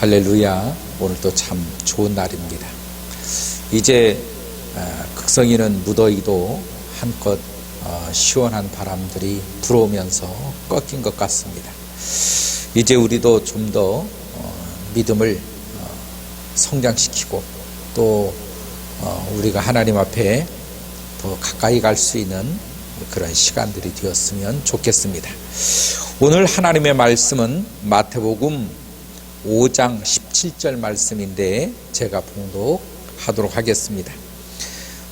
할렐루야. 오늘도 참 좋은 날입니다. 이제 아, 극성이는 무더위도 한껏 어, 시원한 바람들이 불어오면서 꺾인 것 같습니다. 이제 우리도 좀 더 믿음을 어, 성장시키고 또 어, 우리가 하나님 앞에 더 가까이 갈 수 있는 그런 시간들이 되었으면 좋겠습니다. 오늘 하나님의 말씀은 마태복음 5장 17절 말씀인데 제가 봉독하도록 하겠습니다.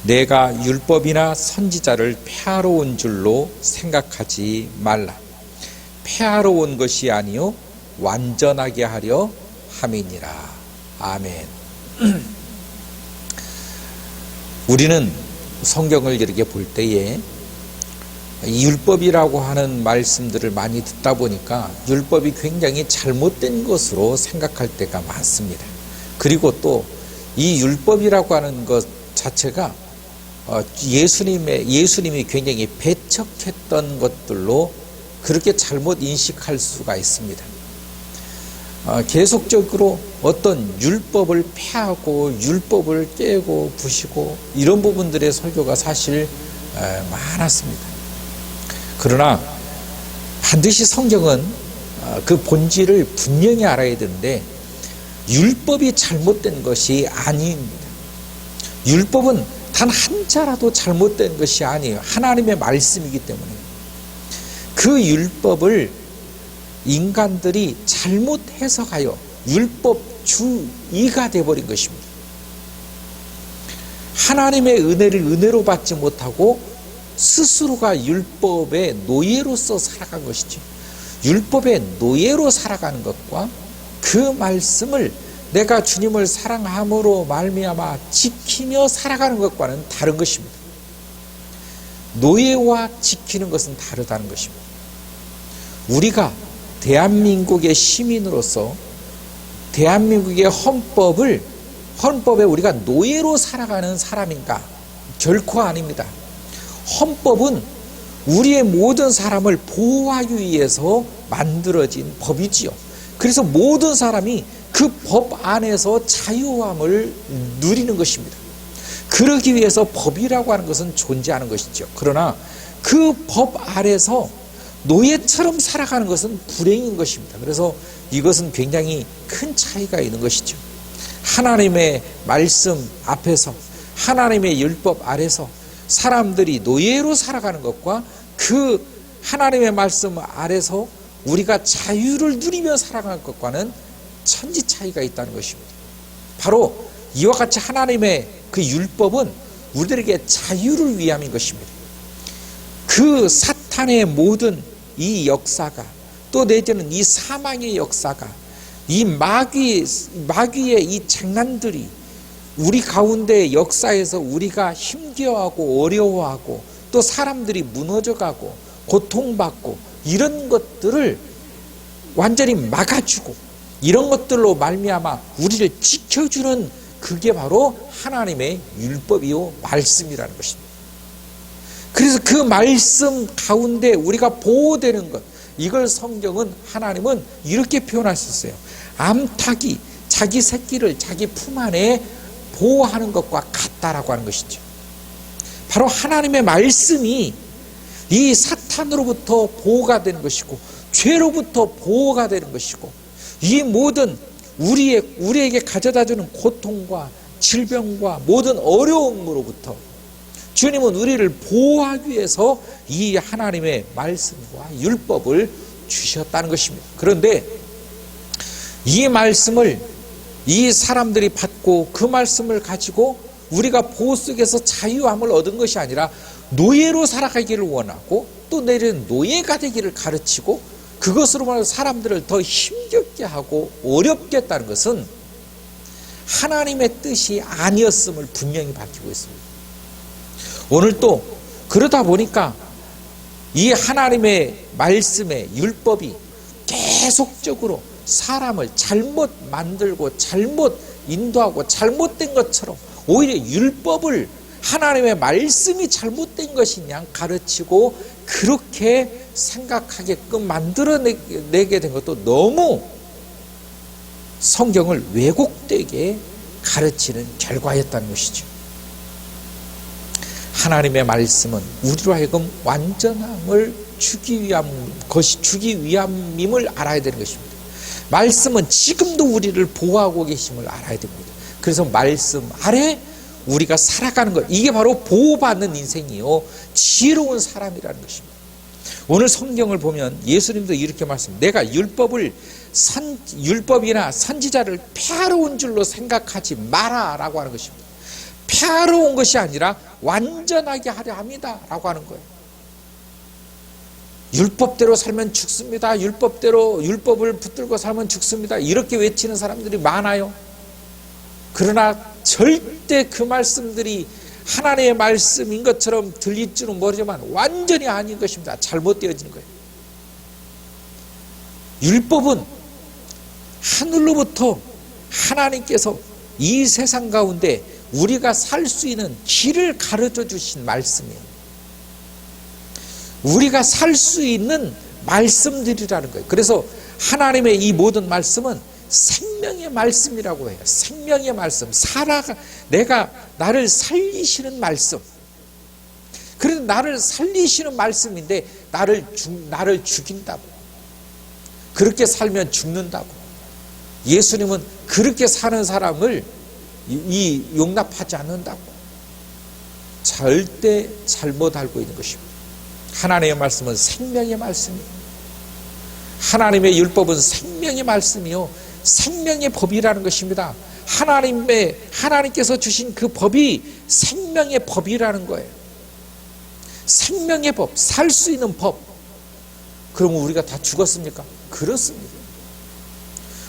내가 율법이나 선지자를 폐하러 온 줄로 생각하지 말라. 폐하러 온 것이 아니요 완전하게 하려 함이니라. 아멘. 우리는 성경을 이렇게 볼 때에 이 율법이라고 하는 말씀들을 많이 듣다 보니까 율법이 굉장히 잘못된 것으로 생각할 때가 많습니다. 그리고 또 이 율법이라고 하는 것 자체가 어, 예수님의 예수님이 굉장히 배척했던 것들로 그렇게 잘못 인식할 수가 있습니다. 어, 계속적으로 어떤 율법을 폐하고 율법을 깨고 부시고 이런 부분들의 설교가 사실 많았습니다. 그러나 반드시 성경은 어, 그 본질을 분명히 알아야 되는데 율법이 잘못된 것이 아닙니다. 율법은 단 한자라도 잘못된 것이 아니에요. 하나님의 말씀이기 때문에. 그 율법을 인간들이 잘못 해석하여 율법 주의가 되어버린 것입니다. 하나님의 은혜를 은혜로 받지 못하고 스스로가 율법의 노예로서 살아간 것이죠. 율법의 노예로 살아가는 것과 그 말씀을 내가 주님을 사랑함으로 말미암아 지키며 살아가는 것과는 다른 것입니다. 노예와 지키는 것은 다르다는 것입니다. 우리가 대한민국의 시민으로서 대한민국의 헌법을 헌법에 우리가 노예로 살아가는 사람인가? 결코 아닙니다. 헌법은 우리의 모든 사람을 보호하기 위해서 만들어진 법이지요. 그래서 모든 사람이 그 법 안에서 자유함을 누리는 것입니다. 그러기 위해서 법이라고 하는 것은 존재하는 것이죠. 그러나 그 법 아래서 노예처럼 살아가는 것은 불행인 것입니다. 그래서 이것은 굉장히 큰 차이가 있는 것이죠. 하나님의 말씀 앞에서 하나님의 율법 아래서 사람들이 노예로 살아가는 것과 그 하나님의 말씀 아래서 우리가 자유를 누리며 살아가는 것과는 천지 차이가 있다는 것입니다. 바로 이와 같이 하나님의 그 율법은 우리들에게 자유를 위함인 것입니다. 그 사탄의 모든 이 역사가 또 내지는 이 사망의 역사가 이 마귀 마귀의 이 장난들이 우리 가운데 역사에서 우리가 힘겨워하고 어려워하고 또 사람들이 무너져가고 고통받고 이런 것들을 완전히 막아주고 이런 것들로 말미암아 우리를 지켜주는 그게 바로 하나님의 율법이요 말씀이라는 것입니다. 그래서 그 말씀 가운데 우리가 보호되는 것 이걸 성경은 하나님은 이렇게 표현하셨어요. 암탉이 자기 새끼를 자기 품 안에 보호하는 것과 같다라고 하는 것이죠. 바로 하나님의 말씀이 이 사탄으로부터 보호가 되는 것이고 죄로부터 보호가 되는 것이고 이 모든 우리의 우리에게 가져다 주는 고통과 질병과 모든 어려움으로부터 주님은 우리를 보호하기 위해서 이 하나님의 말씀과 율법을 주셨다는 것입니다. 그런데 이 말씀을 이 사람들이 받고 그 말씀을 가지고 우리가 보호 속에서 자유함을 얻은 것이 아니라 노예로 살아가기를 원하고 또 내리는 노예가 되기를 가르치고 그것으로 말해 사람들을 더 힘겹게 하고 어렵게 했다는 것은 하나님의 뜻이 아니었음을 분명히 밝히고 있습니다. 오늘 또 그러다 보니까 이 하나님의 말씀의 율법이 계속적으로 사람을 잘못 만들고 잘못 인도하고 잘못된 것처럼 오히려 율법을 하나님의 말씀이 잘못된 것이냐 가르치고 그렇게 생각하게끔 만들어내게 된 것도 너무 성경을 왜곡되게 가르치는 결과였다는 것이죠. 하나님의 말씀은 우리로 하여금 완전함을 주기 위함 것이 주기 위함임을 알아야 되는 것입니다. 말씀은 지금도 우리를 보호하고 계심을 알아야 됩니다. 그래서 말씀 아래 우리가 살아가는 것 이게 바로 보호받는 인생이요 지혜로운 사람이라는 것입니다. 오늘 성경을 보면 예수님도 이렇게 말씀 내가 율법을 선, 율법이나 선지자를 폐하로운 줄로 생각하지 마라라고 하는 것입니다. 폐하로운 것이 아니라 완전하게 하려 합니다라고 하는 거예요. 율법대로 살면 죽습니다. 율법대로 율법을 붙들고 살면 죽습니다. 이렇게 외치는 사람들이 많아요. 그러나 절대 그 말씀들이 하나님의 말씀인 것처럼 들릴 줄은 모르지만 완전히 아닌 것입니다. 잘못되어지는 거예요. 율법은 하늘로부터 하나님께서 이 세상 가운데 우리가 살 수 있는 길을 가르쳐 주신 말씀이에요. 우리가 살 수 있는 말씀들이라는 거예요. 그래서 하나님의 이 모든 말씀은 생명의 말씀이라고 해요. 생명의 말씀. 살아가, 내가 나를 살리시는 말씀. 그래서 나를 살리시는 말씀인데, 나를 죽, 나를 죽인다고. 그렇게 살면 죽는다고. 예수님은 그렇게 사는 사람을 이, 이 용납하지 않는다고. 절대 잘못 알고 있는 것입니다. 하나님의 말씀은 생명의 말씀이에요. 하나님의 율법은 생명의 말씀이요. 생명의 법이라는 것입니다. 하나님의, 하나님께서 주신 그 법이 생명의 법이라는 거예요. 생명의 법, 살 수 있는 법. 그러면 우리가 다 죽었습니까? 그렇습니다.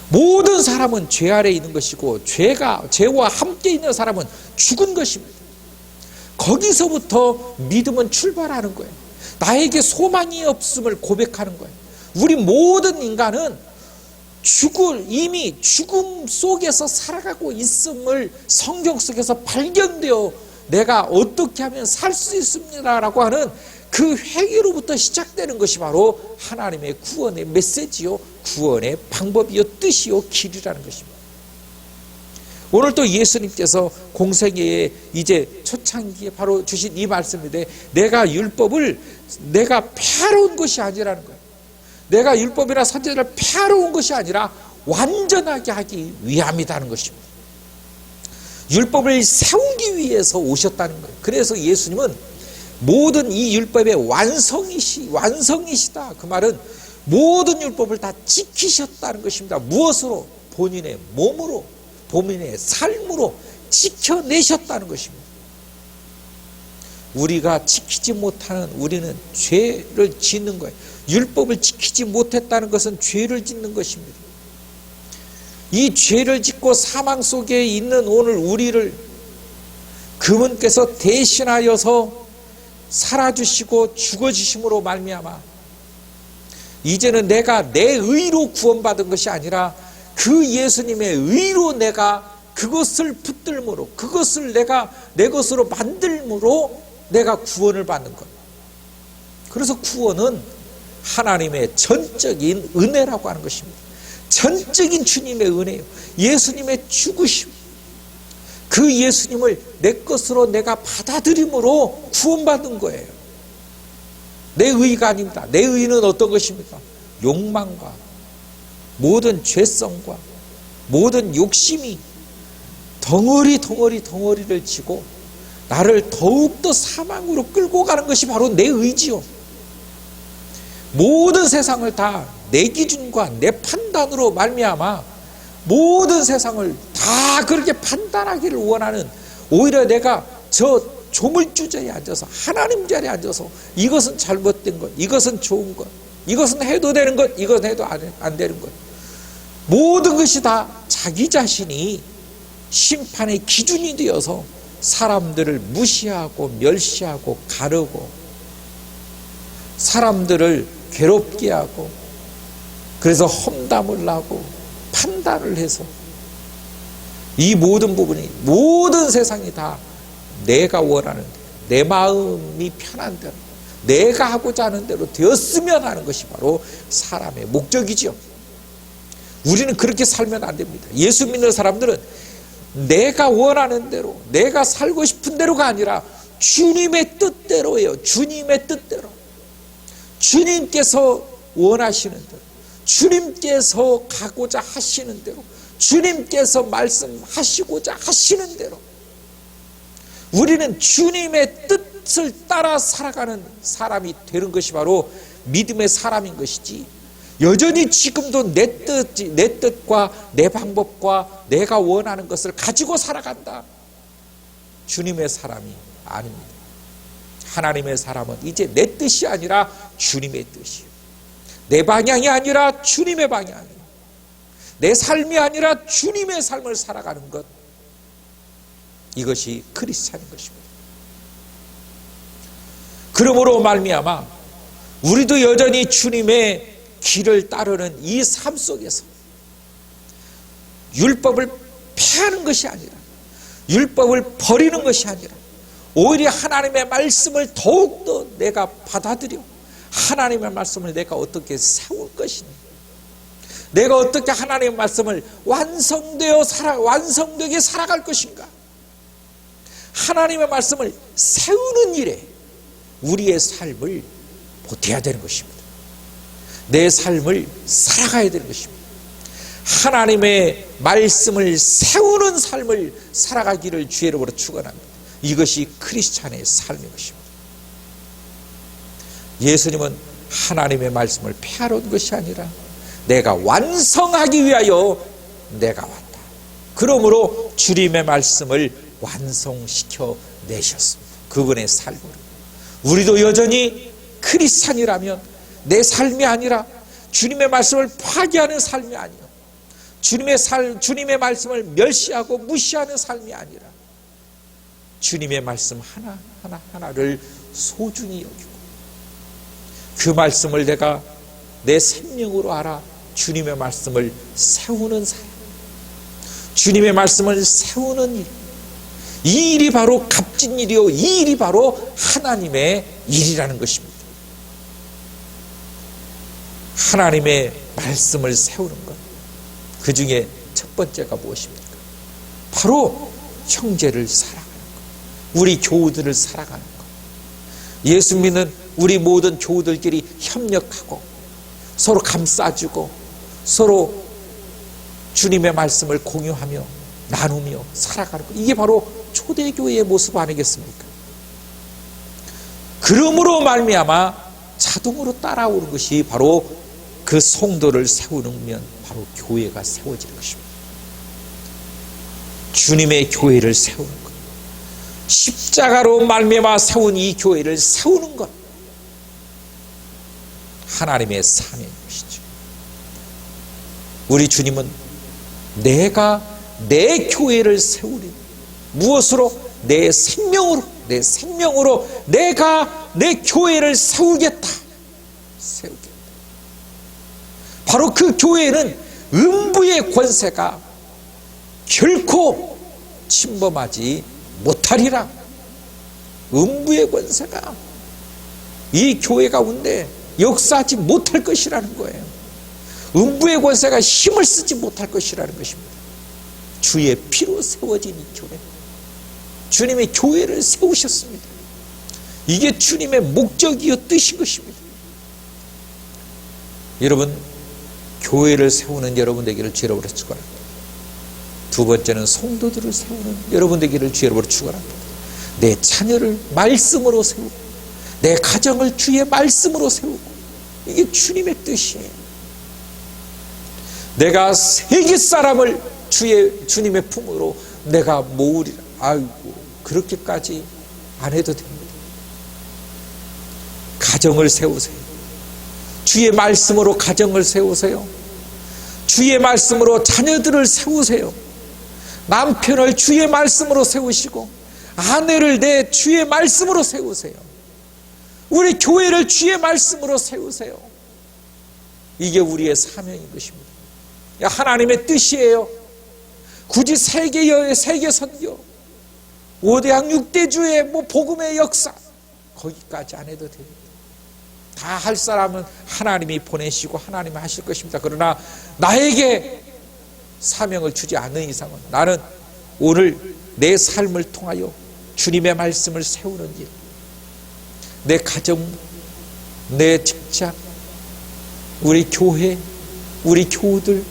모든 사람은 죄 아래 있는 것이고, 죄가, 죄와 함께 있는 사람은 죽은 것입니다. 거기서부터 믿음은 출발하는 거예요. 나에게 소망이 없음을 고백하는 거예요. 우리 모든 인간은 죽을 이미 죽음 속에서 살아가고 있음을 성경 속에서 발견되어 내가 어떻게 하면 살 수 있습니다라고 하는 그 회개로부터 시작되는 것이 바로 하나님의 구원의 메시지요, 구원의 방법이요, 뜻이요, 길이라는 것입니다. 오늘 또 예수님께서 공생애에 이제 초창기에 바로 주신 이 말씀인데 내가 율법을 내가 폐하러 것이 아니라는 거예요. 내가 율법이나 선제를 폐하러 온 것이 아니라 완전하게 하기 위함이라는 것입니다. 율법을 세우기 위해서 오셨다는 거예요. 그래서 예수님은 모든 이 율법의 완성이시, 완성이시다. 그 말은 모든 율법을 다 지키셨다는 것입니다. 무엇으로? 본인의 몸으로, 본인의 삶으로 지켜내셨다는 것입니다. 우리가 지키지 못하는 우리는 죄를 짓는 거예요. 율법을 지키지 못했다는 것은 죄를 짓는 것입니다. 이 죄를 짓고 사망 속에 있는 오늘 우리를 그분께서 대신하여서 살아주시고 죽어주심으로 말미암아 이제는 내가 내 의로 구원받은 것이 아니라 그 예수님의 의로 내가 그것을 붙들므로 그것을 내가 내 것으로 만들므로 내가 구원을 받는 것. 그래서 구원은 하나님의 전적인 은혜라고 하는 것입니다. 전적인 주님의 은혜요. 예수님의 죽으심. 그 예수님을 내 것으로 내가 받아들임으로 구원받은 거예요. 내 의가 아닙니다. 내 의는 어떤 것입니까? 욕망과 모든 죄성과 모든 욕심이 덩어리 덩어리 덩어리를 치고 나를 더욱더 사망으로 끌고 가는 것이 바로 내 의지요. 모든 세상을 다 내 기준과 내 판단으로 말미암아 모든 세상을 다 그렇게 판단하기를 원하는 오히려 내가 저 조물주 자리에 앉아서 하나님 자리에 앉아서 이것은 잘못된 것, 이것은 좋은 것, 이것은 해도 되는 것, 이것은 해도 안, 안 되는 것. 모든 것이 다 자기 자신이 심판의 기준이 되어서 사람들을 무시하고 멸시하고 가르고 사람들을 괴롭게 하고 그래서 험담을 하고 판단을 해서 이 모든 부분이 모든 세상이 다 내가 원하는 내 마음이 편한 대로 내가 하고자 하는 대로 되었으면 하는 것이 바로 사람의 목적이죠. 우리는 그렇게 살면 안 됩니다. 예수 믿는 사람들은 내가 원하는 대로, 내가 살고 싶은 대로가 아니라 주님의 뜻대로예요. 주님의 뜻대로. 주님께서 원하시는 대로, 주님께서 가고자 하시는 대로, 주님께서 말씀하시고자 하시는 대로. 우리는 주님의 뜻을 따라 살아가는 사람이 되는 것이 바로 믿음의 사람인 것이지. 여전히 지금도 내 뜻, 내 뜻과 내 방법과 내가 원하는 것을 가지고 살아간다. 주님의 사람이 아닙니다. 하나님의 사람은 이제 내 뜻이 아니라 주님의 뜻이에요. 내 방향이 아니라 주님의 방향이에요. 내 삶이 아니라 주님의 삶을 살아가는 것. 이것이 크리스찬인 것입니다. 그러므로 말미암아 우리도 여전히 주님의 길을 따르는 이 삶 속에서 율법을 폐하는 것이 아니라 율법을 버리는 것이 아니라 오히려 하나님의 말씀을 더욱더 내가 받아들여 하나님의 말씀을 내가 어떻게 세울 것이냐 내가 어떻게 하나님의 말씀을 완성되어 살아 완성되게 살아갈 것인가 하나님의 말씀을 세우는 일에 우리의 삶을 보태야 되는 것입니다. 내 삶을 살아가야 되는 것입니다. 하나님의 말씀을 세우는 삶을 살아가기를 주의로부터 축원합니다. 이것이 크리스찬의 삶인 것입니다. 예수님은 하나님의 말씀을 폐하러 온 것이 아니라 내가 완성하기 위하여 내가 왔다. 그러므로 주님의 말씀을 완성시켜 내셨습니다. 그분의 삶으로. 우리도 여전히 크리스찬이라면 내 삶이 아니라 주님의 말씀을 파괴하는 삶이 아니요. 주님의 살, 주님의 말씀을 멸시하고 무시하는 삶이 아니라 주님의 말씀 하나, 하나, 하나를 소중히 여기고 그 말씀을 내가 내 생명으로 알아 주님의 말씀을 세우는 삶. 주님의 말씀을 세우는 일. 이 일이 바로 값진 일이요. 이 일이 바로 하나님의 일이라는 것입니다. 하나님의 말씀을 세우는 것. 그 중에 첫 번째가 무엇입니까? 바로 형제를 사랑하는 것. 우리 교우들을 사랑하는 것. 예수 믿는 우리 모든 교우들끼리 협력하고 서로 감싸주고 서로 주님의 말씀을 공유하며 나누며 살아가는 것. 이게 바로 초대교회의 모습 아니겠습니까? 그러므로 말미암아 자동으로 따라오는 것이 바로 그 성도를 세우는 바로 교회가 세워지는 것입니다. 주님의 교회를 세우는 것. 십자가로 말미암아 세운 이 교회를 세우는 것. 하나님의 사명인 것이죠. 우리 주님은 내가 내 교회를 세우리 무엇으로 내 생명으로 내 생명으로 내가 내 교회를 세우겠다. 세우겠다. 바로 그 교회는 음부의 권세가 결코 침범하지 못하리라. 음부의 권세가 이 교회 가운데 역사하지 못할 것이라는 거예요. 음부의 권세가 힘을 쓰지 못할 것이라는 것입니다. 주의 피로 세워진 이 교회. 주님의 교회를 세우셨습니다. 이게 주님의 목적이요 뜻인 것입니다. 여러분, 교회를 세우는 여러분 되기를 주여로 축원합니다. 두 번째는 성도들을 세우는 여러분 되기를 주여로 축원합니다. 내 자녀를 말씀으로 세우고 내 가정을 주의 말씀으로 세우고 이게 주님의 뜻이에요. 내가 세계 사람을 주의 주님의 품으로 내가 모으리라. 아이고 그렇게까지 안 해도 됩니다. 가정을 세우세요. 주의 말씀으로 가정을 세우세요. 주의 말씀으로 자녀들을 세우세요. 남편을 주의 말씀으로 세우시고 아내를 내 주의 말씀으로 세우세요. 우리 교회를 주의 말씀으로 세우세요. 이게 우리의 사명인 것입니다. 하나님의 뜻이에요. 굳이 세계 세계 선교, 5대학 6대주의 뭐 복음의 역사 거기까지 안 해도 됩니다. 다 할 사람은 하나님이 보내시고 하나님이 하실 것입니다. 그러나 나에게 사명을 주지 않는 이상은 나는 오늘 내 삶을 통하여 주님의 말씀을 세우는 일, 내 가정, 내 직장, 우리 교회, 우리 교우들,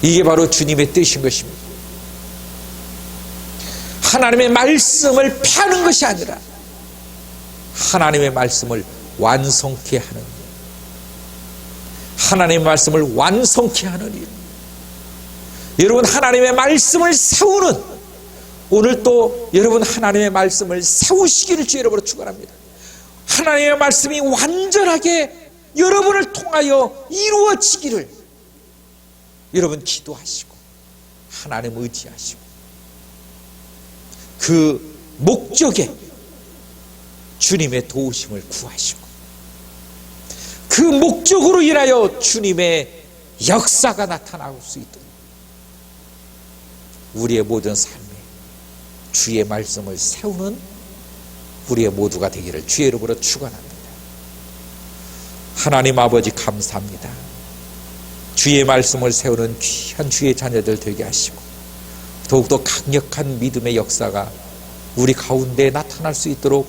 이게 바로 주님의 뜻인 것입니다. 하나님의 말씀을 펴는 것이 아니라 하나님의 말씀을 완성케 하는 일. 하나님의 말씀을 완성케 하는 일. 여러분 하나님의 말씀을 세우는 오늘 또 여러분 하나님의 말씀을 세우시기를 주 여러분으로 축원합니다. 하나님의 말씀이 완전하게 여러분을 통하여 이루어지기를 여러분 기도하시고 하나님 의지하시고 그 목적에 주님의 도우심을 구하시고 그 목적으로 인하여 주님의 역사가 나타날 수 있도록 우리의 모든 삶에 주의 말씀을 세우는 우리의 모두가 되기를 주의 이름으로 축원합니다. 하나님 아버지 감사합니다. 주의 말씀을 세우는 귀한 주의 자녀들 되게 하시고 더욱더 강력한 믿음의 역사가 우리 가운데 나타날 수 있도록